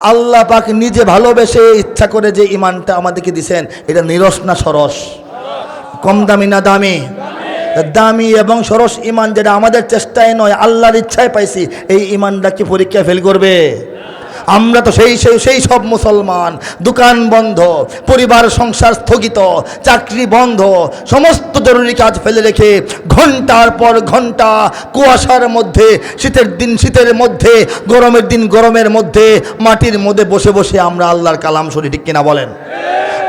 আল্লাহ পাক নিজে ভালোবেসে ইচ্ছা করে যে ইমানটা আমাদেরকে দিছেন, এটা নিরস না সরস? কম দামি না দামি? দামি এবং সরস ইমান যেটা আমাদের চেষ্টায় নয়, আল্লাহর ইচ্ছায় পাইছি, এই ইমানটা কি পরীক্ষা ফেল করবে? আমরা তো সেই সেই সেই সব মুসলমান। দোকান বন্ধ, পরিবার সংসার স্থগিত, চাকরি বন্ধ, সমস্ত জরুরি কাজ ফেলে রেখে ঘণ্টার পর ঘণ্টা কুয়াশার মধ্যে, শীতের দিন শীতের মধ্যে, গরমের দিন গরমের মধ্যে, মাটির মধ্যে বসে বসে আমরা আল্লাহর কালাম শরীর ঠিক কিনা বলেন?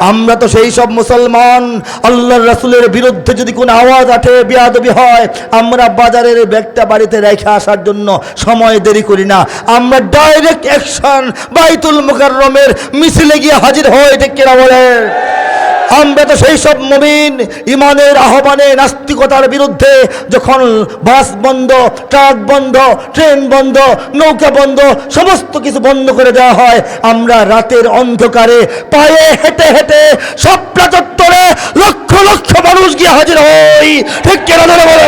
আমরা তো সেই সব মুসলমান। আল্লাহর রাসুলের বিরুদ্ধে যদি কোনো আওয়াজ আঠে, বিয়াদবি হয়, আমরা বাজারের ব্যাগটা বাড়িতে রেখে আসার জন্য সময় দেরি করি না। আমরা ডাইরেক্ট অ্যাকশন বাইতুল মুকাররমের মিছিলে গিয়ে হাজির হয় ঠিক কিনা বলে আমরা তো সেই সব মমিন ইমানের আহ্বানে নাস্তিকতার বিরুদ্ধে যখন বাস বন্ধ, ট্রাক বন্ধ, ট্রেন বন্ধ, নৌকা বন্ধ, সমস্ত কিছু বন্ধ করে দেওয়া হয়, আমরা রাতের অন্ধকারে পায়ে হেঁটে হেঁটে সব চত্বরে লক্ষ লক্ষ মানুষ গিয়ে হাজির হই। ঠিক ধরে বলে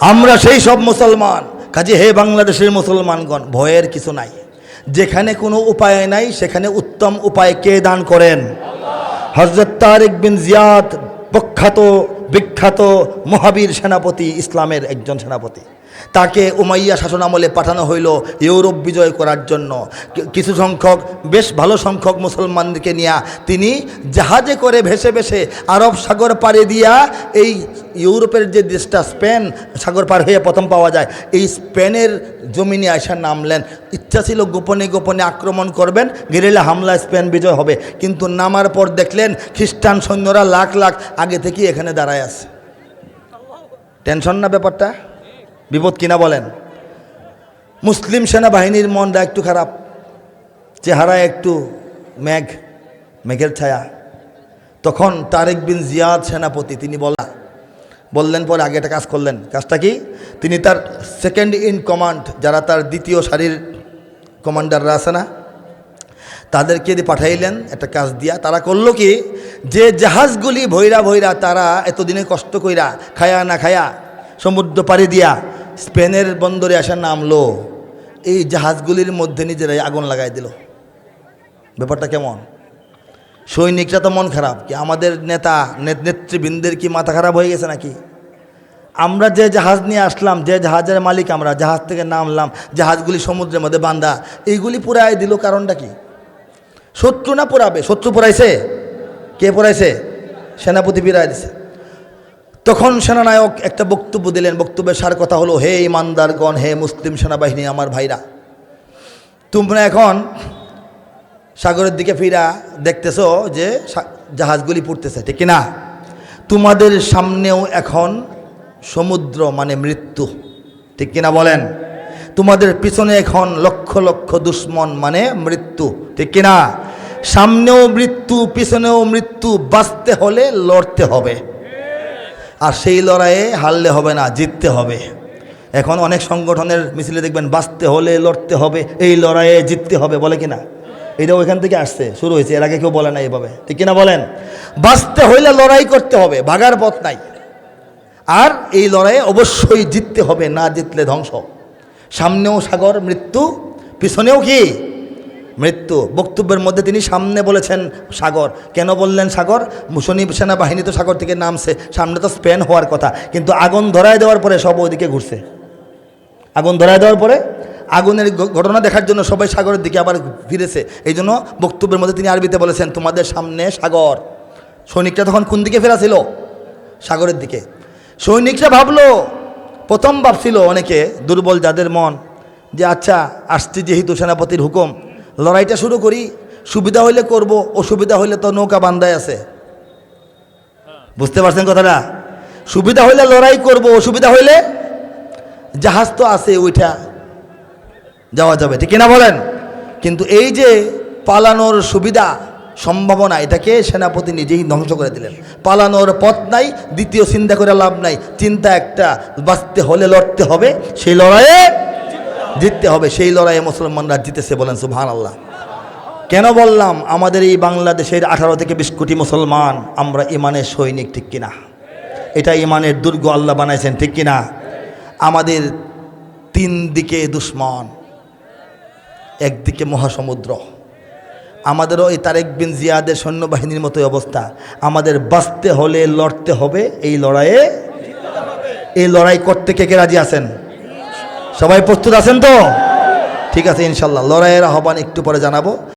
আমরা সেই সব মুসলমান। কাজে হে বাংলাদেশের মুসলমানগণ, ভয়ের কিছু নাই। যেখানে কোনো উপায় নাই, সেখানে উত্তম উপায় কে দান করেন? হজরত তারেক বিন জিয়াদ প্রখ্যাত, বিখ্যাত মহাবীর সেনাপতি, ইসলামের একজন সেনাপতি। তাকে উমাইয়া শাসনামলে পাঠানো হইল ইউরোপ বিজয় করার জন্য। কিছু সংখ্যক, বেশ ভালো সংখ্যক মুসলমানদেরকে নিয়ে তিনি জাহাজে করে ভেসে ভেসে আরব সাগর পাড়ে দিয়া এই ইউরোপের যে দেশটা, স্পেন সাগর পার হয়ে প্রথম পাওয়া যায়, এই স্পেনের জমিনে আসা নামলেন। ইচ্ছা ছিল গোপনে গোপনে আক্রমণ করবেন, গেরিলা হামলা স্পেন বিজয় হবে। কিন্তু নামার পর দেখলেন খ্রিস্টান সৈন্যরা লাখ লাখ আগে থেকেই এখানে দাঁড়ায় আছে। টেনশন না ব্যাপারটা? বিপদ কিনা বলেন? মুসলিম সেনাবাহিনীর মনটা একটু খারাপ, চেহারা একটু মেঘ, মেঘের ছায়া। তখন তারেক বিন জিয়াদ সেনাপতি, তিনি বলা বললেন পরে আগে একটা কাজ করলেন। কাজটা কি? তিনি তার সেকেন্ড ইন কমান্ড যারা তার দ্বিতীয় সারির কমান্ডাররা আছে না, তাদেরকে পাঠাইলেন একটা কাজ দিয়া। তারা করল কি? যে জাহাজগুলি ভৈরা ভৈরা তারা এতদিনে কষ্ট কইরা খায়া না খায়া সমুদ্র পাড়ি দিয়া স্পেনের বন্দরে আসা নামলো এই জাহাজগুলির মধ্যে নিজেরাই আগুন লাগাই দিল। ব্যাপারটা কেমন? সৈনিকরা তো মন খারাপ কি আমাদের নেতা নেতৃবৃন্দের কি মাথা খারাপ হয়ে গেছে নাকি? আমরা যে জাহাজ নিয়ে আসলাম, যে জাহাজের মালিক আমরা, জাহাজ থেকে নামলাম, জাহাজগুলি সমুদ্রের মধ্যে বান্ধা এইগুলি পুরাই দিল কারণটা কি? শত্রু না পোড়াবে শত্রু পোড়াইছে কে পোড়াইছে সেনাপতি বিরায় দিছে। তখন সেনানায়ক একটা বক্তব্য দিলেন। বক্তব্যের সার কথা হলো, হে ইমানদারগণ, হে মুসলিম সেনাবাহিনী, আমার ভাইরা, তোমরা এখন সাগরের দিকে ফিরা দেখতেছো যে জাহাজগুলি পড়তেছে, ঠিক না তোমাদের সামনেও এখন সমুদ্র মানে মৃত্যু, ঠিক কিনা বলেন? তোমাদের পিছনে এখন লক্ষ লক্ষ দুশ্মন মানে মৃত্যু, ঠিক কিনা? সামনেও মৃত্যু, পিছনেও মৃত্যু, বাঁচতে হলে লড়তে হবে। আর সেই লড়াইয়ে হারলে হবে না, জিততে হবে। এখন অনেক সংগঠনের মিছিলে দেখবেন বাঁচতে হলে লড়তে হবে, এই লড়াইয়ে জিততে হবে, বলে কিনা? এটা ওইখান থেকে আসছে, শুরু হয়েছে, এর আগে কেউ বলে না এইভাবে। ঠিক কিনা বলেন? বাঁচতে হইলে লড়াই করতে হবে, ভাগার পথ নাই। আর এই লড়াইয়ে অবশ্যই জিততে হবে, না জিতলে ধ্বংস। সামনেও সাগর, মৃত্যু, পিছনেও কি? মৃত্যু। বক্তব্যের মধ্যে তিনি সামনে বলেছেন সাগর। কেন বললেন সাগর? মুসনি সেনাবাহিনী তো সাগর থেকে নামছে। সামনে তো স্পেন হওয়ার কথা। কিন্তু আগুন ধরায় দেওয়ার পরে সব ওইদিকে ঘুরছে। আগুন ধরায় দেওয়ার পরে আগুনের ঘটনা দেখার জন্য সবাই সাগরের দিকে আবার ফিরেছে। এই জন্য বক্তব্যের মধ্যে তিনি আরবিতে বলেছেন, তোমাদের সামনে সাগর। সৈনিকরা তখন কোন দিকে ফেরা ছিল সাগরের দিকে। সৈনিকরা ভাবলো, প্রথম ভাবছিল অনেকে, দুর্বল যাদের মন, যে আচ্ছা আসছি যেহেতু সেনাপতির হুকুম। লড়াইটা শুরু করি, সুবিধা হইলে করব, অসুবিধা হইলে তো নৌকা বান্ধায় আছে। বুঝতে পারছেন কথাটা? সুবিধা হইলে লড়াই করব, অসুবিধা হইলে জাহাজ তো আছে ওইটা যাওয়া যাবে, ঠিক না বলেন? কিন্তু এই যে পালানোর সুবিধা সম্ভাবনা, এটাকে সেনাপতি নিজেই ধ্বংস করে দিলেন। পালানোর পথ নাই, দ্বিতীয় চিন্তা করে লাভ নাই। চিন্তা একটা, বাঁচতে হলে লড়তে হবে, সেই লড়াইয়ে জিততে হবে, সেই লড়াইয়ে মুসলমানরা জিতেছে বলেন সুবহান আল্লাহ কেন বললাম? আমাদের এই বাংলাদেশের আঠারো থেকে বিশ কোটি মুসলমান, আমরা ইমানের সৈনিক, ঠিক কিনা? এটা ইমানের দুর্গ আল্লাহ বানাইছেন, ঠিক কিনা? আমাদের তিন দিকে দুশ্মন, একদিকে মহাসমুদ্র। আমাদেরও এই তারেক বিন জিয়াদের সৈন্যবাহিনীর মতোই অবস্থা। আমাদের বাঁচতে হলে লড়তে হবে, এই লড়াইয়ে। এই লড়াই করতে কে কে রাজি আছেন? সবাই প্রস্তুত আছেন তো? ঠিক আছে ইনশাল্লাহ। লড়াইয়ের আহ্বান একটু পরে জানাব।